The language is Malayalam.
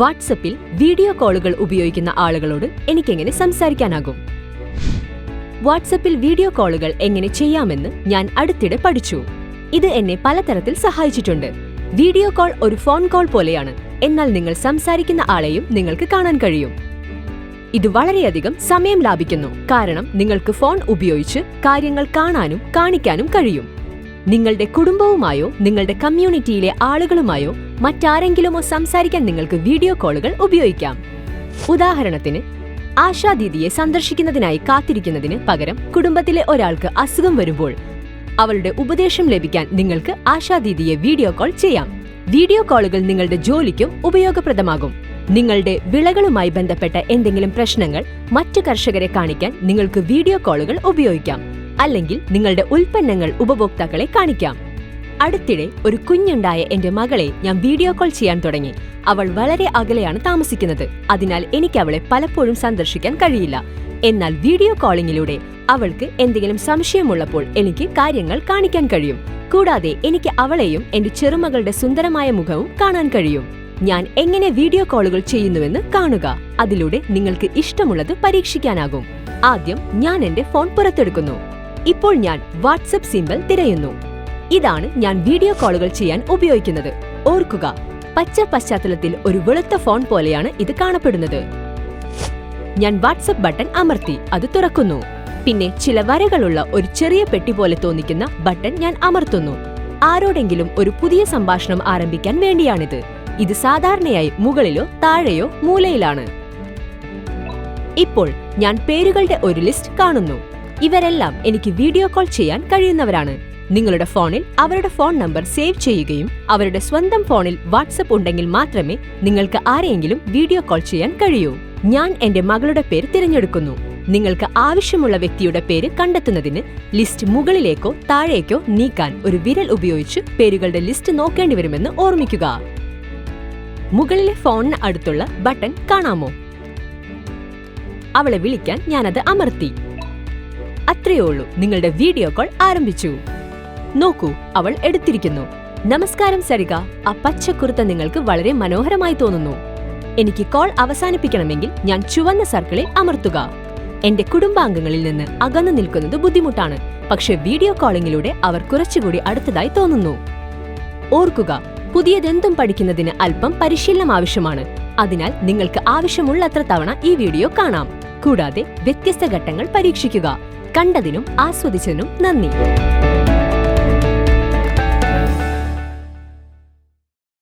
വാട്സപ്പിൽ വീഡിയോ കോളുകൾ ഉപയോഗിക്കുന്ന ആളുകളോട് എനിക്കെങ്ങനെ സംസാരിക്കാനാകും? വാട്സപ്പിൽ വീഡിയോ കോളുകൾ എങ്ങനെ ചെയ്യാമെന്ന് ഞാൻ അടുത്തിടെ പഠിച്ചു. ഇത് എന്നെ പലതരത്തിൽ സഹായിച്ചിട്ടുണ്ട്. വീഡിയോ കോൾ ഒരു ഫോൺ കോൾ പോലെയാണ്. എന്നാൽ നിങ്ങൾ സംസാരിക്കുന്ന ആളെയും നിങ്ങൾക്ക് കാണാൻ കഴിയും. ഇത് വളരെയധികം സമയം ലാഭിക്കുന്നു. കാരണം നിങ്ങൾക്ക് ഫോൺ ഉപയോഗിച്ച് കാര്യങ്ങൾ കാണാനും കാണിക്കാനും കഴിയും. നിങ്ങളുടെ കുടുംബവുമായോ നിങ്ങളുടെ കമ്മ്യൂണിറ്റിയിലെ ആളുകളുമായോ മറ്റാരെങ്കിലുമോ സംസാരിക്കാൻ നിങ്ങൾക്ക് വീഡിയോ കോളുകൾ ഉപയോഗിക്കാം. ഉദാഹരണത്തിന് ആശാ ദീദിയെ സന്ദർശിക്കുന്നതിനായി കാത്തിരിക്കുന്നതിന് പകരം കുടുംബത്തിലെ ഒരാൾക്ക് അസുഖം വരുമ്പോൾ അവളുടെ ഉപദേശം ലഭിക്കാൻ നിങ്ങൾക്ക് ആശാ ദീദിയെ വീഡിയോ കോൾ ചെയ്യാം. വീഡിയോ കോളുകൾ നിങ്ങളുടെ ജോലിക്കും ഉപയോഗപ്രദമാകും. നിങ്ങളുടെ വിളകളുമായി ബന്ധപ്പെട്ട എന്തെങ്കിലും പ്രശ്നങ്ങൾ മറ്റു കർഷകരെ കാണിക്കാൻ നിങ്ങൾക്ക് വീഡിയോ കോളുകൾ ഉപയോഗിക്കാം. അല്ലെങ്കിൽ നിങ്ങളുടെ ഉൽപ്പന്നങ്ങൾ ഉപഭോക്താക്കളെ കാണിക്കാം. അടുത്തിടെ ഒരു കുഞ്ഞുണ്ടായ എന്റെ മകളെ ഞാൻ വീഡിയോ കോൾ ചെയ്യാൻ തുടങ്ങി. അവൾ വളരെ അകലെയാണ് താമസിക്കുന്നത്. അതിനാൽ എനിക്ക് അവളെ പലപ്പോഴും സന്ദർശിക്കാൻ കഴിയില്ല. എന്നാൽ വീഡിയോ കോളിംഗിലൂടെ അവൾക്ക് എന്തെങ്കിലും സംശയമുള്ളപ്പോൾ എനിക്ക് കാര്യങ്ങൾ കാണിക്കാൻ കഴിയും. കൂടാതെ എനിക്ക് അവളെയും എന്റെ ചെറുമകളുടെ സുന്ദരമായ മുഖവും കാണാൻ കഴിയും. ഞാൻ എങ്ങനെ വീഡിയോ കോളുകൾ ചെയ്യുന്നുവെന്ന് കാണുക. അതിലൂടെ നിങ്ങൾക്ക് ഇഷ്ടമുള്ളത് പരീക്ഷിക്കാനാകും. ആദ്യം ഞാൻ എന്റെ ഫോൺ പുറത്തെടുക്കുന്നു. ഇപ്പോൾ ഞാൻ വാട്സപ്പ് സിമ്പിൾ തിരയുന്നു. ഇതാണ് ഞാൻ വീഡിയോ കോളുകൾ ചെയ്യാൻ ഉപയോഗിക്കുന്നത്. ഓർക്കുക പച്ച പശ്ചാത്തലത്തിൽ ഒരു വെളുത്ത ഫോൺ പോലെയാണ് ഇത് കാണപ്പെടുന്നത്. ഞാൻ വാട്സപ്പ് ബട്ടൺ അമർത്തി അത് തുറക്കുന്നു. പിന്നെ ചില വരകളുള്ള ഒരു ചെറിയ പെട്ടി പോലെ തോന്നിക്കുന്ന ബട്ടൺ ഞാൻ അമർത്തുന്നു. ആരോടെങ്കിലും ഒരു പുതിയ സംഭാഷണം ആരംഭിക്കാൻ വേണ്ടിയാണിത്. ഇത് സാധാരണയായി മുകളിലോ താഴെയോ മൂലയിലാണ്. ഇപ്പോൾ ഞാൻ പേരുകളുടെ ഒരു ലിസ്റ്റ് കാണുന്നു. ഇവരെല്ലാം എനിക്ക് വീഡിയോ കോൾ ചെയ്യാൻ കഴിയുന്നവരാണ്. നിങ്ങളുടെ ഫോണിൽ അവരുടെ ഫോൺ നമ്പർ സേവ് ചെയ്യുകയും അവരുടെ സ്വന്തം ഫോണിൽ വാട്സപ്പ് ഉണ്ടെങ്കിൽ മാത്രമേ നിങ്ങൾക്ക് ആരെയെങ്കിലും വീഡിയോ കോൾ ചെയ്യാൻ കഴിയൂ. ഞാൻ എന്റെ മകളുടെ പേര് തിരഞ്ഞെടുക്കുന്നു. നിങ്ങൾക്ക് ആവശ്യമുള്ള വ്യക്തിയുടെ പേര് കണ്ടെത്തുന്നതിന് ലിസ്റ്റ് മുകളിലേക്കോ താഴേക്കോ നീക്കാൻ ഒരു വിരൽ ഉപയോഗിച്ച് പേരുകളുടെ ലിസ്റ്റ് നോക്കേണ്ടി വരുമെന്ന് ഓർമ്മിക്കുക. മുകളിലെ ഫോണിന് അടുത്തുള്ള ബട്ടൺ കാണാമോ? അവളെ വിളിക്കാൻ ഞാനത് അമർത്തി. അത്രയേ ഉള്ളൂ നിങ്ങളുടെ വീഡിയോ കോൾ ആരംഭിച്ചു. നോക്കൂ അവൾ എടുത്തിരിക്കുന്നു. നമസ്കാരം സരിക ആ പച്ചക്കുറുത്ത നിങ്ങൾക്ക് വളരെ മനോഹരമായി തോന്നുന്നു. എനിക്ക് കോൾ അവസാനിപ്പിക്കണമെങ്കിൽ ഞാൻ ചുവന്ന സർക്കിളിൽ അമർത്തുക. എന്റെ കുടുംബാംഗങ്ങളിൽ നിന്ന് അകന്നു നിൽക്കുന്നത് ബുദ്ധിമുട്ടാണ്. പക്ഷെ വീഡിയോ കോളിംഗിലൂടെ അവർ കുറച്ചുകൂടി അടുത്തതായി തോന്നുന്നു. ഓർക്കുക പുതിയതെന്തും പഠിക്കുന്നതിന് അല്പം പരിശീലനം ആവശ്യമാണ്. അതിനാൽ നിങ്ങൾക്ക് ആവശ്യമുള്ളത്ര തവണ ഈ വീഡിയോ കാണാം. കൂടാതെ വ്യത്യസ്ത ഘട്ടങ്ങൾ പരീക്ഷിക്കുക. കണ്ടതിനും ആസ്വദിച്ചതിനും നന്ദി.